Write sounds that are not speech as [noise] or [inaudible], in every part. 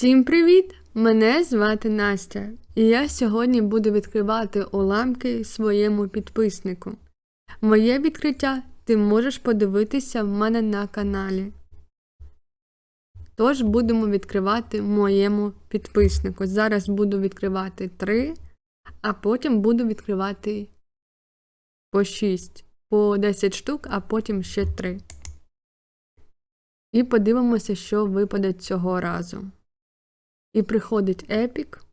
Всім привіт! Мене звати Настя, і я сьогодні буду відкривати уламки своєму підписнику. Моє відкриття ти можеш подивитися в мене на каналі. Тож будемо відкривати моєму підписнику. Зараз буду відкривати 3, а потім буду відкривати по 6, по 10 штук, а потім ще 3. І подивимося, що випаде цього разу. І приходить епік.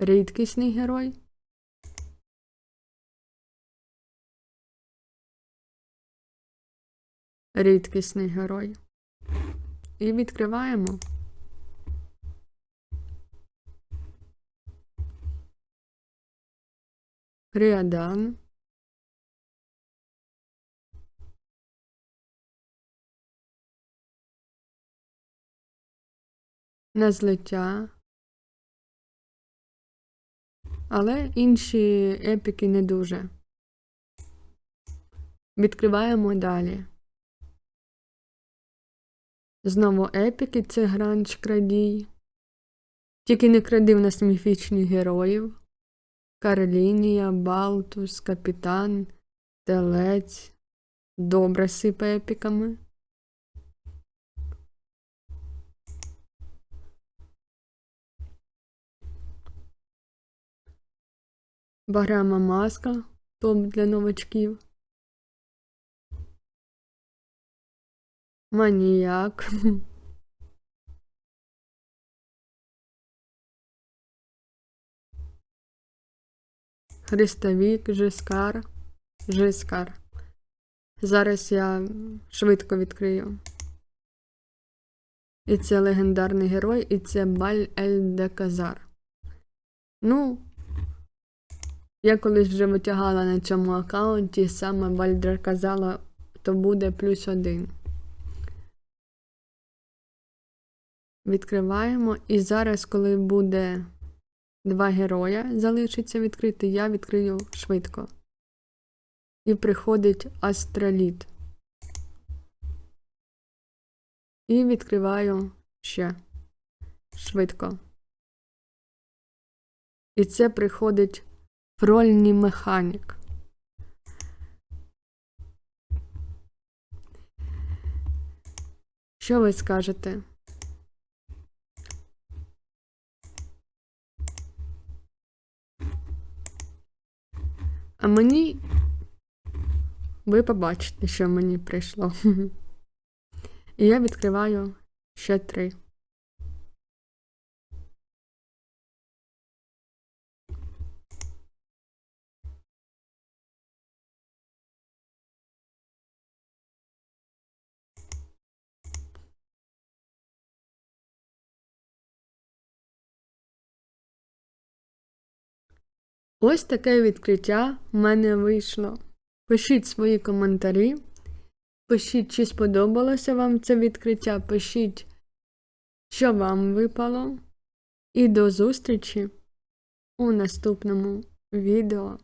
Рідкісний герой. Рідкісний герой. І відкриваємо. Ріадан. На злиття. Але інші епіки не дуже. Відкриваємо далі. Знову епіки це гранч крадій. Тільки не кради в нас міфічних героїв. Карлінія, Балтус, Капітан, Телець. Добре сипе епіками. Багряма маска топ для новачків. Маніяк. Христовік, Жискар, Жискар. Зараз я швидко відкрию. І це легендарний герой, і це Баль Ель де Казар. Ну, я колись вже витягала на цьому аккаунті, саме Бальдер казала, то буде плюс один. Відкриваємо. І зараз, коли буде два героя, залишиться відкрити, я відкрию швидко. І приходить астраліт. І відкриваю ще швидко. І це приходить Фрольний механік. Що ви скажете? А мені ви побачите, що мені прийшло. [laughs] І я відкриваю ще три. Ось таке відкриття в мене вийшло. Пишіть свої коментарі. Пишіть, чи сподобалося вам це відкриття. Пишіть, що вам випало. І до зустрічі у наступному відео.